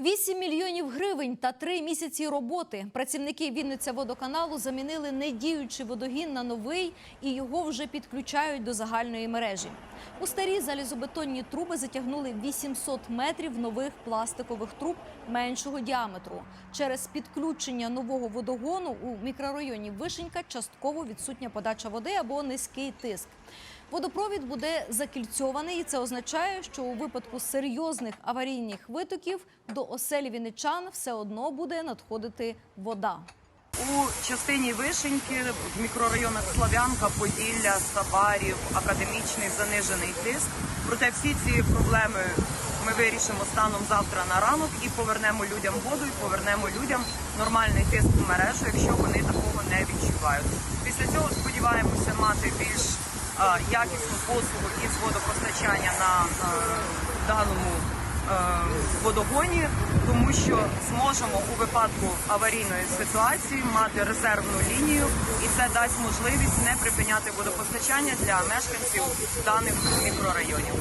8 мільйонів гривень та три місяці роботи. Працівники Вінниця водоканалу замінили недіючий водогін на новий і його вже підключають до загальної мережі. У старі залізобетонні труби затягнули 800 метрів нових пластикових труб меншого діаметру. Через підключення нового водогону у мікрорайоні Вишенька частково відсутня подача води або низький тиск. Водопровід буде закільцьований, і це означає, що у випадку серйозних аварійних витоків до оселі вінничан все одно буде надходити вода. У частині Вишеньки в мікрорайонах Слав'янка, Поділля, Саварів, академічний занижений тиск. Проте всі ці проблеми ми вирішимо станом завтра на ранок і повернемо людям воду, і повернемо людям нормальний тиск в мережу, якщо вони такого не відчувають. Після цього сподіваємося мати більш якісну послугу із водопостачання на е, даному е, водогоні, тому що зможемо у випадку аварійної ситуації мати резервну лінію, і це дасть можливість не припиняти водопостачання для мешканців даних мікрорайонів.